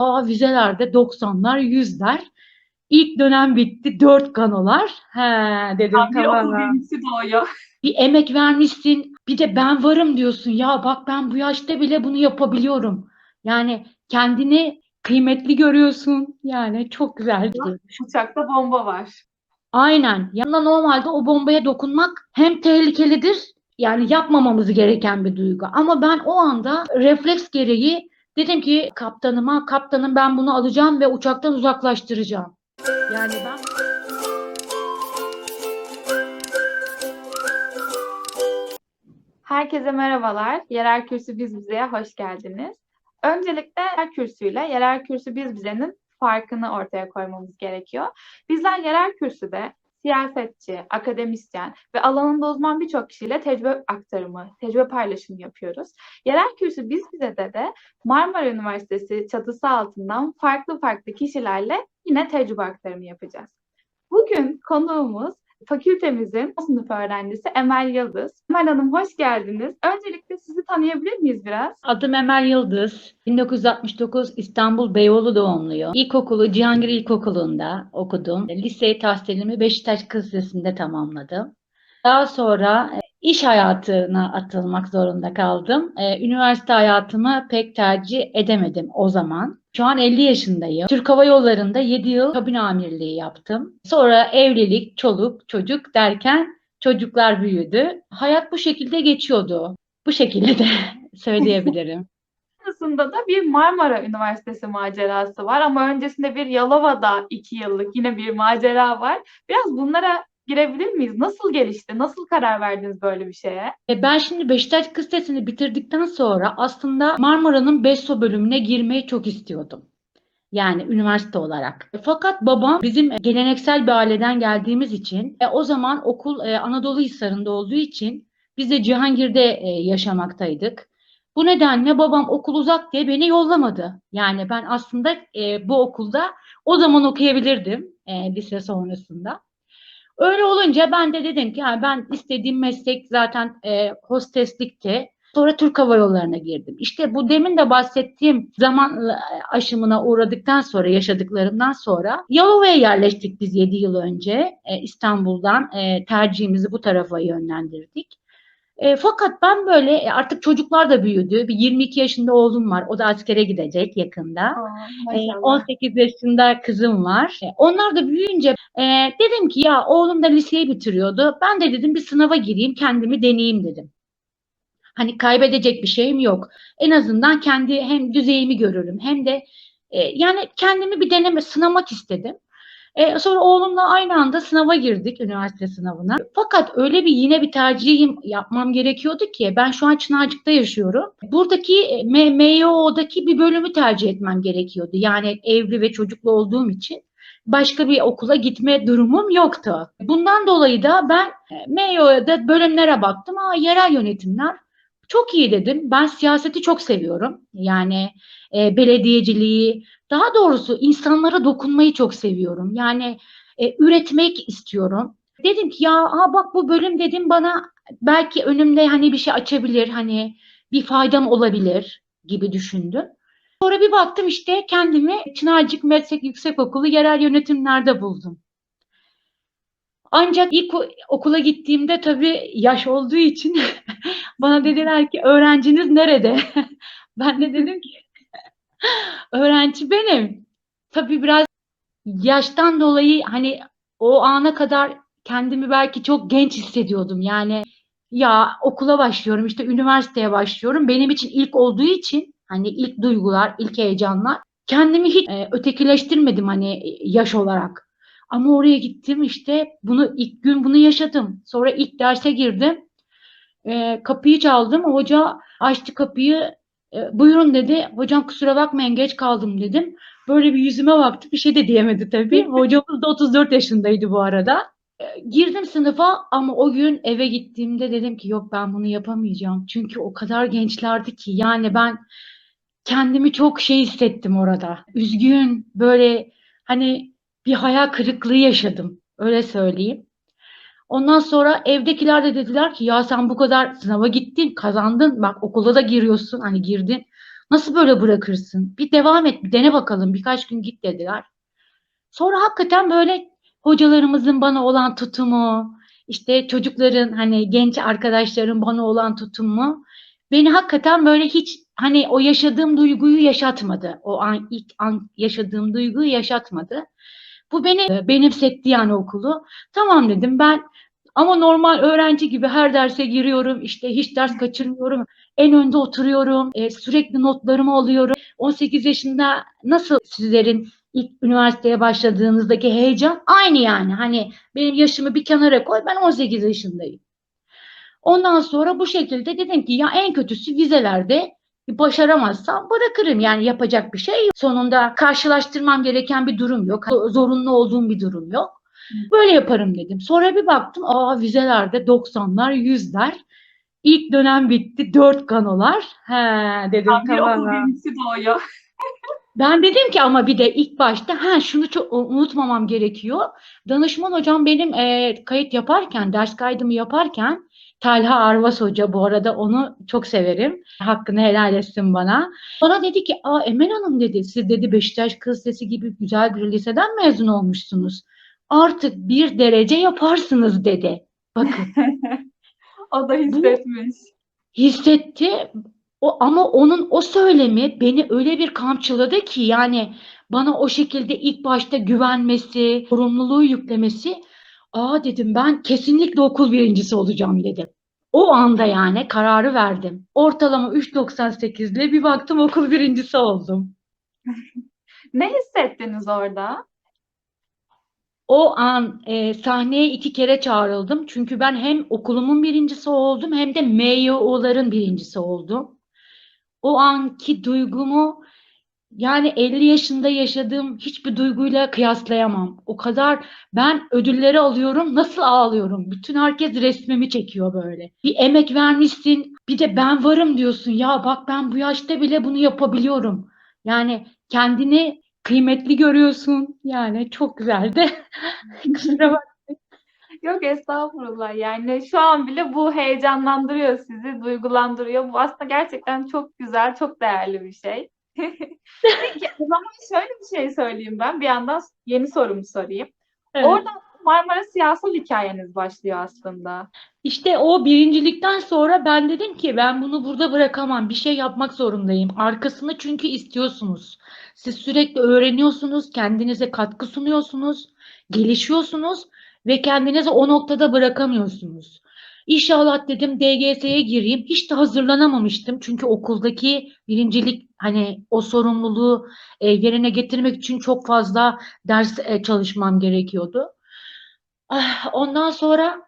Aa vizelerde 90'lar, 100'ler. İlk dönem bitti. Dört kanolar. He dedim okul tamam. birincisi doğuyor. Bir emek vermişsin. Bir de ben varım diyorsun. Ya bak ben bu yaşta bile bunu yapabiliyorum. Yani kendini kıymetli görüyorsun. Yani çok güzel. Uçakta bomba var. Aynen. Yanında normalde o bombaya dokunmak hem tehlikelidir, yani yapmamamız gereken bir duygu. Ama ben o anda refleks gereği dedim ki kaptanıma, kaptanım ben bunu alacağım ve uçaktan uzaklaştıracağım. Yani ben Herkese merhabalar. Yerel Kürsü Biz Bize'ye hoş geldiniz. Öncelikle yerel kürsüyle yerel kürsü biz bizenin farkını ortaya koymamız gerekiyor. Bizler yerel kürsüde siyasetçi, akademisyen ve alanında uzman birçok kişiyle tecrübe aktarımı, tecrübe paylaşımı yapıyoruz. Yerel kürsü biz bize de de Marmara Üniversitesi çatısı altından farklı farklı kişilerle yine tecrübe aktarımı yapacağız. Bugün konuğumuz fakültemizin sınıf öğrencisi Emel Yıldız. Emel Hanım hoş geldiniz. Öncelikle sizi tanıyabilir miyiz biraz? adım Emel Yıldız. 1969 İstanbul Beyoğlu doğumluyum. İlkokulu Cihangir İlkokulu'nda okudum. Lise tahsilimi Beşiktaş Kız Lisesi'nde tamamladım. Daha sonra iş hayatına atılmak zorunda kaldım. E, Üniversite hayatımı pek tercih edemedim o zaman. Şu an 50 yaşındayım. Türk Hava Yolları'nda 7 yıl kabin amirliği yaptım. Sonra evlilik, çoluk, çocuk derken çocuklar büyüdü. Hayat bu şekilde geçiyordu. Bu şekilde de söyleyebilirim. Sonrasında da bir Marmara Üniversitesi macerası var ama öncesinde bir Yalova'da iki yıllık yine bir macera var. Biraz bunlara girebilir miyiz? Nasıl gelişti? Nasıl karar verdiniz böyle bir şeye? E, Ben şimdi Beşiktaş Kız Lisesi'ni bitirdikten sonra aslında Marmara'nın BESO bölümüne girmeyi çok istiyordum. Yani üniversite olarak. E, Fakat babam bizim geleneksel bir aileden geldiğimiz için e, o zaman okul e, Anadolu Hisarı'nda olduğu için biz de Cihangir'de e, yaşamaktaydık. Bu nedenle babam okul uzak diye beni yollamadı. Yani ben aslında e, bu okulda o zaman okuyabilirdim e, lise sonrasında. Öyle olunca ben de dedim ki "Ha, ben istediğim meslek zaten e, hosteslikti. Sonra Türk Hava Yolları'na girdim. İşte bu demin de bahsettiğim zaman e, aşımına uğradıktan sonra, yaşadıklarımdan sonra Yalova'ya yerleştik biz 7 yıl önce. E, İstanbul'dan e, tercihimizi bu tarafa yönlendirdik. E, fakat ben böyle e, artık çocuklar da büyüdü. Bir 22 yaşında oğlum var. O da askere gidecek yakında. Aa, maşallah. 18 yaşında kızım var. Ee, Onlar da büyüyünce e, dedim ki ya oğlum da liseyi bitiriyordu. Ben de dedim bir sınava gireyim, kendimi deneyeyim dedim. Hani kaybedecek bir şeyim yok. En azından kendi hem düzeyimi görürüm hem de e, yani kendimi bir deneme, sınamak istedim. E, sonra oğlumla aynı anda sınava girdik, üniversite sınavına. Fakat öyle bir yine bir tercihim yapmam gerekiyordu ki ben şu an Çınarcık'ta yaşıyorum. Buradaki e, MYO'daki bir bölümü tercih etmem gerekiyordu. Yani evli ve çocuklu olduğum için başka bir okula gitme durumum yoktu. Bundan dolayı da ben e, MYO'da bölümlere baktım. Aa, yerel yönetimler çok iyi dedim. Ben siyaseti çok seviyorum. Yani e, belediyeciliği, daha doğrusu insanlara dokunmayı çok seviyorum. Yani e, üretmek istiyorum. Dedim ki ya aa bak bu bölüm dedim bana belki önümde hani bir şey açabilir, hani bir faydam olabilir gibi düşündüm. Sonra bir baktım işte kendimi Çınarcık Meslek Yüksekokulu yerel yönetimlerde buldum. Ancak ilk okula gittiğimde tabii yaş olduğu için bana dediler ki öğrenciniz nerede? Ben de dedim ki öğrenci benim. Tabii biraz yaştan dolayı hani o ana kadar kendimi belki çok genç hissediyordum. Yani ya okula başlıyorum işte üniversiteye başlıyorum. Benim için ilk olduğu için hani ilk duygular, ilk heyecanlar kendimi hiç e, ötekileştirmedim hani yaş olarak. Ama oraya gittim işte bunu ilk gün bunu yaşadım. Sonra ilk derse girdim. E, kapıyı çaldım. Hoca açtı kapıyı. E, buyurun dedi. Hocam kusura bakmayın geç kaldım dedim. Böyle bir yüzüme baktı. Bir şey de diyemedi tabii. Hocamız da 34 yaşındaydı bu arada. E, Girdim sınıfa ama o gün eve gittiğimde dedim ki yok ben bunu yapamayacağım. Çünkü o kadar gençlerdi ki yani ben kendimi çok şey hissettim orada. Üzgün, böyle hani bir hayal kırıklığı yaşadım. Öyle söyleyeyim. Ondan sonra evdekiler de dediler ki ya sen bu kadar sınava gittin, kazandın. Bak okula da giriyorsun, hani girdin. Nasıl böyle bırakırsın? Bir devam et, bir dene bakalım. Birkaç gün git dediler. Sonra hakikaten böyle hocalarımızın bana olan tutumu, işte çocukların hani genç arkadaşların bana olan tutumu beni hakikaten böyle hiç hani o yaşadığım duyguyu yaşatmadı. O an ilk an yaşadığım duyguyu yaşatmadı. Bu beni e, benimsetti yani okulu. Tamam dedim ben ama normal öğrenci gibi her derse giriyorum. işte hiç ders kaçırmıyorum. En önde oturuyorum. e, sürekli notlarımı alıyorum. 18 yaşında nasıl sizlerin ilk üniversiteye başladığınızdaki heyecan aynı yani. Hani benim yaşımı bir kenara koy ben 18 yaşındayım. Ondan sonra bu şekilde dedim ki ya en kötüsü vizelerde başaramazsam bırakırım yani yapacak bir şey yok. Sonunda karşılaştırmam gereken bir durum yok. Zorunlu olduğum bir durum yok. Böyle yaparım dedim. Sonra bir baktım aa vizelerde 90'lar 100'ler. İlk dönem bitti. Dört kanolar. He dedim Tam bir okul tamam. birincisi doğuyor. Ben dedim ki ama bir de ilk başta ha şunu çok unutmamam gerekiyor. Danışman hocam benim e, kayıt yaparken, ders kaydımı yaparken Talha Arvas Hoca bu arada onu çok severim. Hakkını helal etsin bana. Bana dedi ki Aa, Emel Hanım dedi siz dedi Beşiktaş Kız Lisesi gibi güzel bir liseden mezun olmuşsunuz. Artık bir derece yaparsınız dedi. Bakın O da hissetmiş. hissetti. O ama onun o söylemi beni öyle bir kamçıladı ki yani bana o şekilde ilk başta güvenmesi, sorumluluğu yüklemesi. Aa dedim ben kesinlikle okul birincisi olacağım dedim. O anda yani kararı verdim. Ortalama 3.98 ile bir baktım okul birincisi oldum. Ne hissettiniz orada? O an e, sahneye iki kere çağrıldım. Çünkü ben hem okulumun birincisi oldum hem de MYO'ların birincisi oldum. O anki duygumu yani 50 yaşında yaşadığım hiçbir duyguyla kıyaslayamam. O kadar ben ödülleri alıyorum, nasıl ağlıyorum? Bütün herkes resmimi çekiyor böyle. Bir emek vermişsin, bir de ben varım diyorsun. Ya bak ben bu yaşta bile bunu yapabiliyorum. Yani kendini kıymetli görüyorsun. Yani çok güzeldi. Kusura bak. Yok estağfurullah. Yani şu an bile bu heyecanlandırıyor sizi, duygulandırıyor. Bu aslında gerçekten çok güzel, çok değerli bir şey. Peki o zaman şöyle bir şey söyleyeyim ben. Bir yandan yeni sorumu sorayım. Evet. Oradan Marmara siyasal hikayeniz başlıyor aslında. İşte o birincilikten sonra ben dedim ki ben bunu burada bırakamam. Bir şey yapmak zorundayım. Arkasını çünkü istiyorsunuz. Siz sürekli öğreniyorsunuz, kendinize katkı sunuyorsunuz, gelişiyorsunuz ve kendinizi o noktada bırakamıyorsunuz. İnşallah dedim DGS'ye gireyim. Hiç de hazırlanamamıştım. Çünkü okuldaki birincilik hani o sorumluluğu e, yerine getirmek için çok fazla ders e, çalışmam gerekiyordu. Ah, Ondan sonra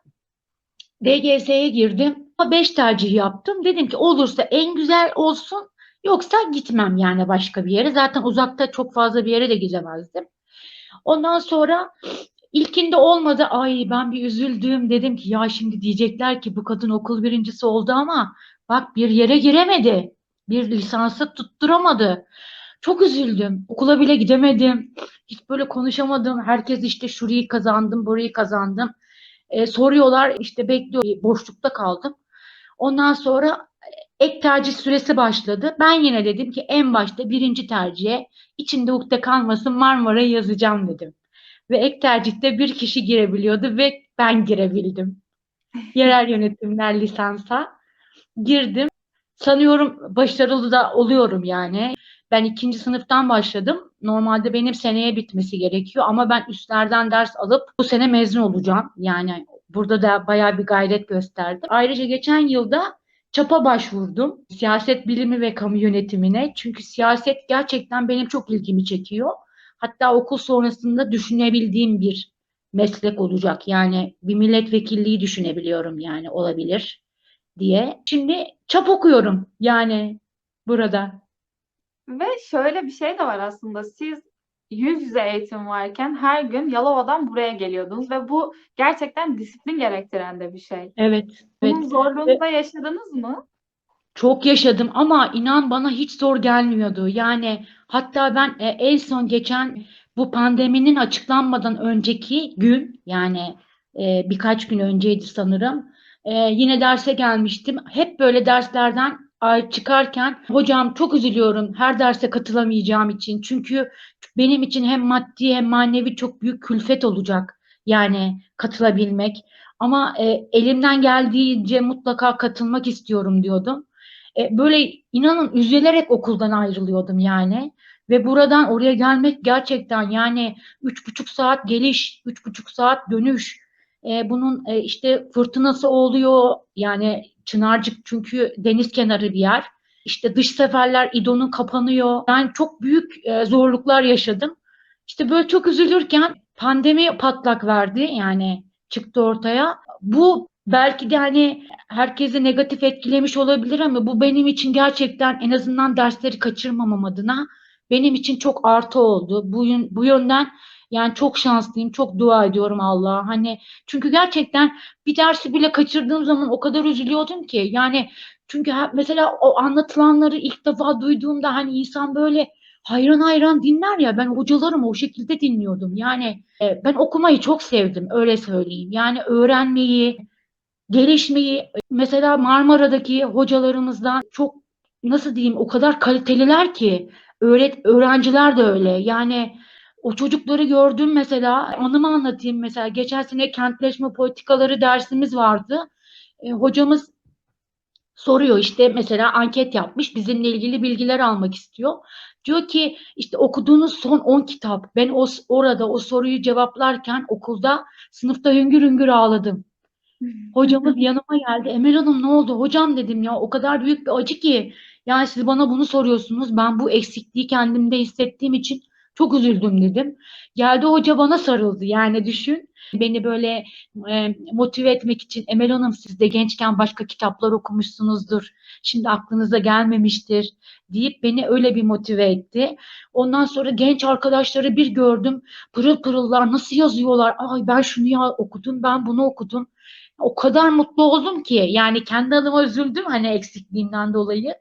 DGS'ye girdim. 5 tercih yaptım. Dedim ki olursa en güzel olsun yoksa gitmem yani başka bir yere. Zaten uzakta çok fazla bir yere de gidemezdim. Ondan sonra ilkinde olmadı. Ay ben bir üzüldüm. Dedim ki ya şimdi diyecekler ki bu kadın okul birincisi oldu ama bak bir yere giremedi. Bir lisansı tutturamadı. Çok üzüldüm. Okula bile gidemedim. Hiç böyle konuşamadım. Herkes işte şurayı kazandım, burayı kazandım. E, soruyorlar işte bekliyor. Boşlukta kaldım. Ondan sonra ek tercih süresi başladı. Ben yine dedim ki en başta birinci tercihe içinde ukde kalmasın Marmara'yı yazacağım dedim. Ve ek tercihte bir kişi girebiliyordu ve ben girebildim. Yerel yönetimler lisansa girdim. Sanıyorum başarılı da oluyorum yani. Ben ikinci sınıftan başladım. Normalde benim seneye bitmesi gerekiyor ama ben üstlerden ders alıp bu sene mezun olacağım. Yani burada da bayağı bir gayret gösterdim. Ayrıca geçen yılda ÇAP'a başvurdum. Siyaset bilimi ve kamu yönetimine. Çünkü siyaset gerçekten benim çok ilgimi çekiyor. Hatta okul sonrasında düşünebildiğim bir meslek olacak. Yani bir milletvekilliği düşünebiliyorum yani olabilir diye. Şimdi ÇAP okuyorum yani burada. Ve şöyle bir şey de var aslında. Siz yüz yüze eğitim varken her gün Yalova'dan buraya geliyordunuz ve bu gerçekten disiplin gerektiren de bir şey. Evet, evet. Bunun zorluğunu da yaşadınız mı? Çok yaşadım ama inan bana hiç zor gelmiyordu. Yani hatta ben e, en son geçen bu pandeminin açıklanmadan önceki gün yani e, birkaç gün önceydi sanırım. e, yine derse gelmiştim. Hep böyle derslerden çıkarken hocam çok üzülüyorum her derse katılamayacağım için. Çünkü benim için hem maddi hem manevi çok büyük külfet olacak. Yani katılabilmek. Ama e, elimden geldiğince mutlaka katılmak istiyorum diyordum. E, böyle inanın üzülerek okuldan ayrılıyordum yani. Ve buradan oraya gelmek gerçekten yani üç buçuk saat geliş, üç buçuk saat dönüş. E, bunun e, işte fırtınası oluyor. Yani Çınarcık çünkü deniz kenarı bir yer. İşte dış seferler İDO'nun kapanıyor. Yani çok büyük e, zorluklar yaşadım. İşte böyle çok üzülürken pandemi patlak verdi yani çıktı ortaya. Bu belki de hani herkesi negatif etkilemiş olabilir ama bu benim için gerçekten en azından dersleri kaçırmamam adına benim için çok artı oldu. Bu, bu yönden yani çok şanslıyım, çok dua ediyorum Allah'a. Hani çünkü gerçekten bir dersi bile kaçırdığım zaman o kadar üzülüyordum ki. Yani çünkü mesela o anlatılanları ilk defa duyduğumda hani insan böyle hayran hayran dinler ya ben hocalarımı o şekilde dinliyordum. Yani e, ben okumayı çok sevdim öyle söyleyeyim. Yani öğrenmeyi, gelişmeyi mesela Marmara'daki hocalarımızdan çok nasıl diyeyim o kadar kaliteliler ki öğret öğrenciler de öyle. Yani o çocukları gördüm mesela anımı anlatayım mesela geçen sene kentleşme politikaları dersimiz vardı. E, hocamız soruyor işte mesela anket yapmış bizimle ilgili bilgiler almak istiyor. Diyor ki işte okuduğunuz son 10 kitap. Ben o orada o soruyu cevaplarken okulda sınıfta hüngür hüngür ağladım. Hocamız yanıma geldi. Emel Hanım ne oldu? Hocam dedim ya o kadar büyük bir acı ki. Yani siz bana bunu soruyorsunuz. Ben bu eksikliği kendimde hissettiğim için çok üzüldüm dedim. Geldi hoca bana sarıldı. Yani düşün. Beni böyle e, motive etmek için Emel Hanım siz de gençken başka kitaplar okumuşsunuzdur. Şimdi aklınıza gelmemiştir deyip beni öyle bir motive etti. Ondan sonra genç arkadaşları bir gördüm. Pırıl pırıllar nasıl yazıyorlar? Ay ben şunu ya okudum, ben bunu okudum. O kadar mutlu oldum ki yani kendi adıma üzüldüm hani eksikliğimden dolayı.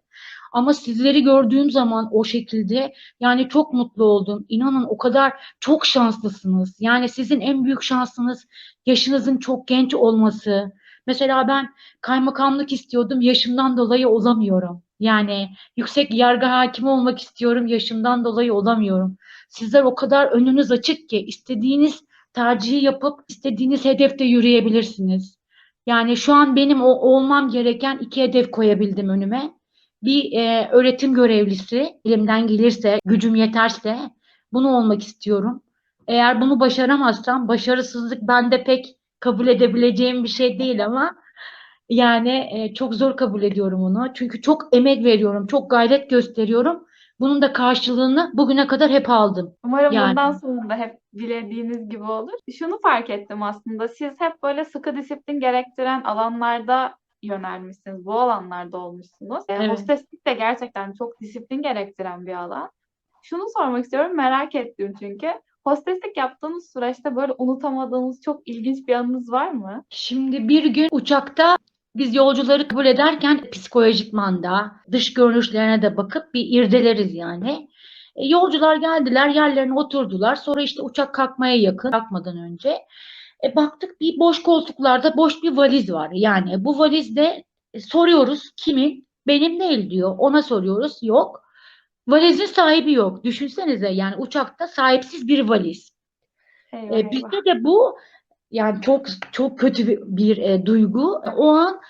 Ama sizleri gördüğüm zaman o şekilde yani çok mutlu oldum. İnanın o kadar çok şanslısınız. Yani sizin en büyük şansınız yaşınızın çok genç olması. Mesela ben kaymakamlık istiyordum, yaşımdan dolayı olamıyorum. Yani yüksek yargı hakimi olmak istiyorum, yaşımdan dolayı olamıyorum. Sizler o kadar önünüz açık ki istediğiniz tercihi yapıp istediğiniz hedefte yürüyebilirsiniz. Yani şu an benim o olmam gereken iki hedef koyabildim önüme. Bir e, öğretim görevlisi, elimden gelirse, gücüm yeterse bunu olmak istiyorum. Eğer bunu başaramazsam, başarısızlık bende pek kabul edebileceğim bir şey değil ama yani e, çok zor kabul ediyorum onu. Çünkü çok emek veriyorum, çok gayret gösteriyorum. Bunun da karşılığını bugüne kadar hep aldım. Umarım Yani. bundan sonra da hep dilediğiniz gibi olur. Şunu fark ettim aslında. Siz hep böyle sıkı disiplin gerektiren alanlarda yönelmişsiniz. Bu alanlarda olmuşsunuz. Evet. hosteslik de gerçekten çok disiplin gerektiren bir alan. Şunu sormak istiyorum. Merak ettim çünkü. Hosteslik yaptığınız süreçte böyle unutamadığınız çok ilginç bir anınız var mı? Şimdi bir gün uçakta biz yolcuları kabul ederken psikolojikman da dış görünüşlerine de bakıp bir irdeleriz yani. E, yolcular geldiler, yerlerine oturdular. Sonra işte uçak kalkmaya yakın, kalkmadan önce e, baktık bir boş koltuklarda boş bir valiz var. Yani bu valizde e, soruyoruz kimin? Benim değil diyor. Ona soruyoruz. Yok. Valizin sahibi yok. Düşünsenize yani uçakta sahipsiz bir valiz. Eyvah E, bizde de bu yani çok çok kötü bir, bir, e, duygu. O an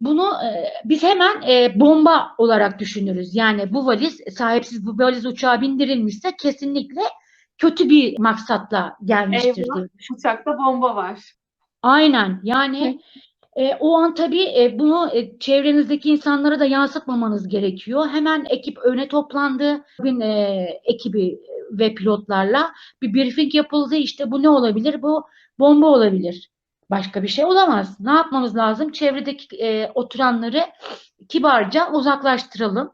bunu e, biz hemen e, bomba olarak düşünürüz. Yani bu valiz sahipsiz bu valiz uçağa bindirilmişse kesinlikle kötü bir maksatla gelmiştir Eyvah. diye Uçakta bomba var. Aynen yani e, o an tabii e, bunu e, çevrenizdeki insanlara da yansıtmamanız gerekiyor. Hemen ekip öne toplandı. Bugün e, ekibi ve pilotlarla bir briefing yapıldı. İşte bu ne olabilir? Bu bomba olabilir. Başka bir şey olamaz. Ne yapmamız lazım? Çevredeki e, oturanları kibarca uzaklaştıralım.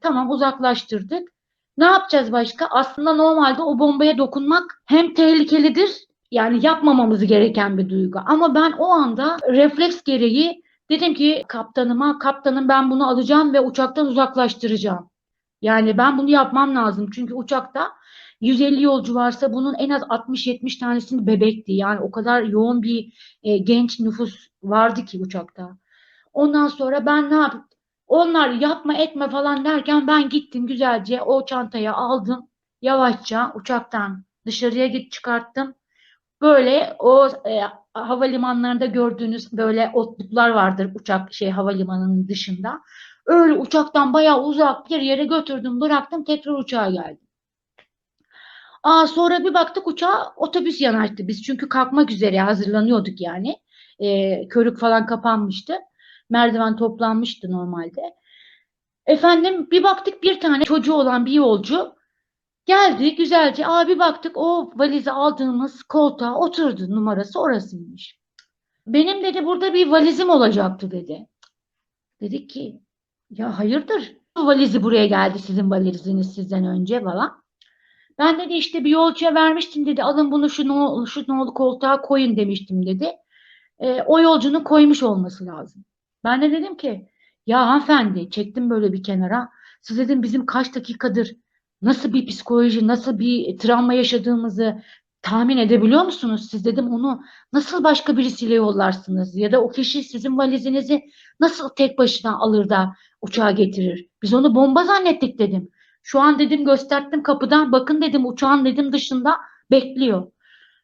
Tamam uzaklaştırdık. Ne yapacağız başka? Aslında normalde o bombaya dokunmak hem tehlikelidir yani yapmamamız gereken bir duygu. Ama ben o anda refleks gereği dedim ki kaptanıma, kaptanım ben bunu alacağım ve uçaktan uzaklaştıracağım. Yani ben bunu yapmam lazım. Çünkü uçakta 150 yolcu varsa bunun en az 60-70 tanesini bebekti. Yani o kadar yoğun bir e, genç nüfus vardı ki uçakta. Ondan sonra ben ne yaptım? Onlar yapma etme falan derken ben gittim güzelce o çantayı aldım. Yavaşça uçaktan dışarıya git çıkarttım. Böyle o e, havalimanlarında gördüğünüz böyle otluklar vardır uçak şey havalimanının dışında. Öyle uçaktan bayağı uzak bir yere götürdüm, bıraktım, tekrar uçağa geldim. Aa, sonra bir baktık uçağa otobüs yanaştı. Biz çünkü kalkmak üzere hazırlanıyorduk yani. Ee, körük falan kapanmıştı. Merdiven toplanmıştı normalde. Efendim bir baktık bir tane çocuğu olan bir yolcu geldi güzelce. Aa, bir baktık o valizi aldığımız koltuğa oturdu numarası orasıymış. Benim dedi burada bir valizim olacaktı dedi. Dedik ki ya hayırdır? Bu valizi buraya geldi sizin valiziniz sizden önce falan. Ben dedi işte bir yolcuya vermiştim dedi. Alın bunu şu nolu, şu nolu koltuğa koyun demiştim dedi. E, o yolcunun koymuş olması lazım. Ben de dedim ki ya hanımefendi çektim böyle bir kenara. Siz dedim bizim kaç dakikadır nasıl bir psikoloji, nasıl bir travma yaşadığımızı tahmin edebiliyor musunuz? Siz dedim onu nasıl başka birisiyle yollarsınız? Ya da o kişi sizin valizinizi nasıl tek başına alır da uçağa getirir? Biz onu bomba zannettik dedim. Şu an dedim gösterdim kapıdan bakın dedim uçağın dedim dışında bekliyor.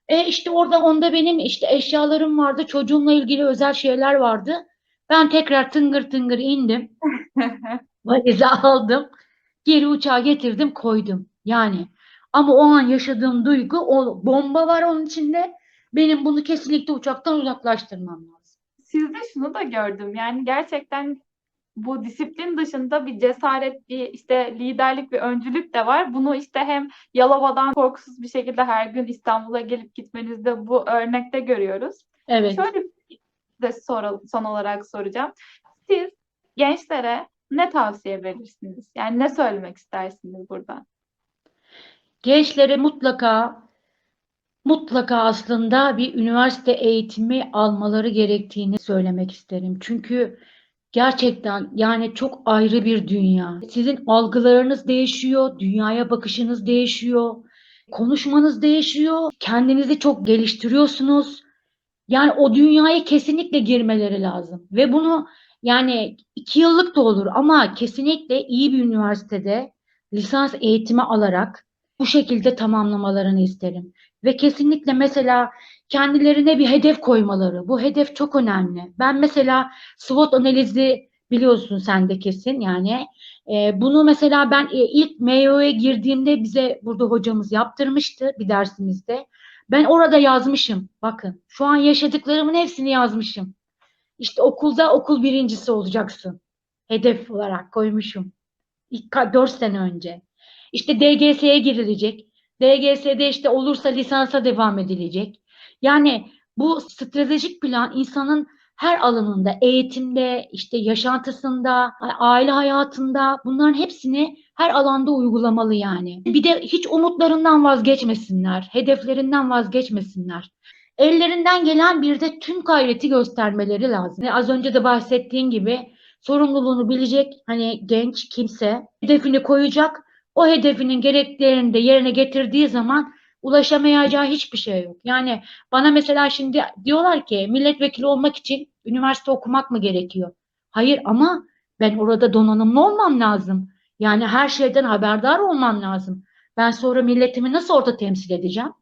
E işte orada onda benim işte eşyalarım vardı çocuğumla ilgili özel şeyler vardı. Ben tekrar tıngır tıngır indim. Valizi aldım. Geri uçağa getirdim koydum. Yani ama o an yaşadığım duygu o bomba var onun içinde. Benim bunu kesinlikle uçaktan uzaklaştırmam lazım. Sizde şunu da gördüm. Yani gerçekten bu disiplin dışında bir cesaret, bir işte liderlik, bir öncülük de var. Bunu işte hem Yalova'dan korkusuz bir şekilde her gün İstanbul'a gelip gitmenizde bu örnekte görüyoruz. Evet. Şöyle bir şey de sor- son olarak soracağım. Siz gençlere ne tavsiye verirsiniz? Yani ne söylemek istersiniz burada? Gençlere mutlaka mutlaka aslında bir üniversite eğitimi almaları gerektiğini söylemek isterim. Çünkü gerçekten yani çok ayrı bir dünya. Sizin algılarınız değişiyor, dünyaya bakışınız değişiyor, konuşmanız değişiyor, kendinizi çok geliştiriyorsunuz. Yani o dünyaya kesinlikle girmeleri lazım. Ve bunu yani iki yıllık da olur ama kesinlikle iyi bir üniversitede lisans eğitimi alarak bu şekilde tamamlamalarını isterim. Ve kesinlikle mesela kendilerine bir hedef koymaları. Bu hedef çok önemli. Ben mesela SWOT analizi biliyorsun sen de kesin yani. E, bunu mesela ben e, ilk MEO'ya girdiğimde bize burada hocamız yaptırmıştı bir dersimizde. Ben orada yazmışım. Bakın şu an yaşadıklarımın hepsini yazmışım. İşte okulda okul birincisi olacaksın. Hedef olarak koymuşum. İlk 4 sene önce. İşte DGS'ye girilecek. DGS'de işte olursa lisansa devam edilecek. Yani bu stratejik plan insanın her alanında, eğitimde, işte yaşantısında, aile hayatında bunların hepsini her alanda uygulamalı yani. Bir de hiç umutlarından vazgeçmesinler, hedeflerinden vazgeçmesinler. Ellerinden gelen bir de tüm gayreti göstermeleri lazım. Az önce de bahsettiğin gibi sorumluluğunu bilecek hani genç kimse hedefini koyacak. O hedefinin gereklerini de yerine getirdiği zaman ulaşamayacağı hiçbir şey yok. Yani bana mesela şimdi diyorlar ki milletvekili olmak için üniversite okumak mı gerekiyor? Hayır ama ben orada donanımlı olmam lazım. Yani her şeyden haberdar olmam lazım. Ben sonra milletimi nasıl orada temsil edeceğim?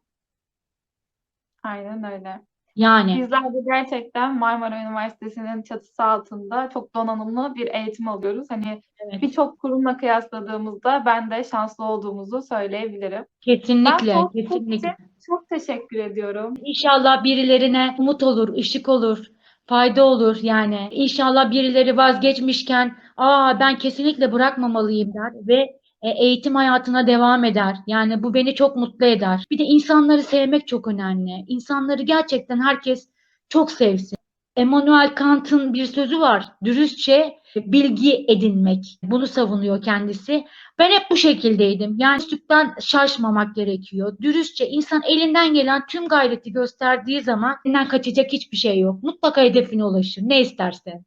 Aynen öyle. Yani Bizler de gerçekten Marmara Üniversitesi'nin çatısı altında çok donanımlı bir eğitim alıyoruz. Hani evet, birçok kurumla kıyasladığımızda ben de şanslı olduğumuzu söyleyebilirim. Ben kesinlikle, sohbet kesinlikle. için çok teşekkür ediyorum. İnşallah birilerine umut olur, ışık olur, fayda olur yani. İnşallah birileri vazgeçmişken, aa ben kesinlikle bırakmamalıyım der ve e, eğitim hayatına devam eder. Yani bu beni çok mutlu eder. Bir de insanları sevmek çok önemli. İnsanları gerçekten herkes çok sevsin. Immanuel Kant'ın bir sözü var. Dürüstçe bilgi edinmek. Bunu savunuyor kendisi. Ben hep bu şekildeydim. Yani üstlükten şaşmamak gerekiyor. Dürüstçe insan elinden gelen tüm gayreti gösterdiği zaman elinden kaçacak hiçbir şey yok. Mutlaka hedefine ulaşır. Ne isterse.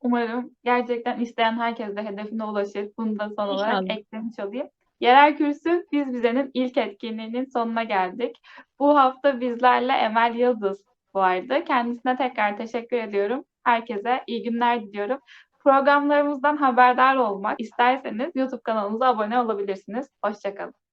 Umarım gerçekten isteyen herkes de hedefine ulaşır. Bunu da son olarak İnşallah. eklemiş olayım. Yerel Kürsü Biz Bize'nin ilk etkinliğinin sonuna geldik. Bu hafta bizlerle Emel Yıldız vardı. Kendisine tekrar teşekkür ediyorum. Herkese iyi günler diliyorum. Programlarımızdan haberdar olmak isterseniz YouTube kanalımıza abone olabilirsiniz. Hoşçakalın.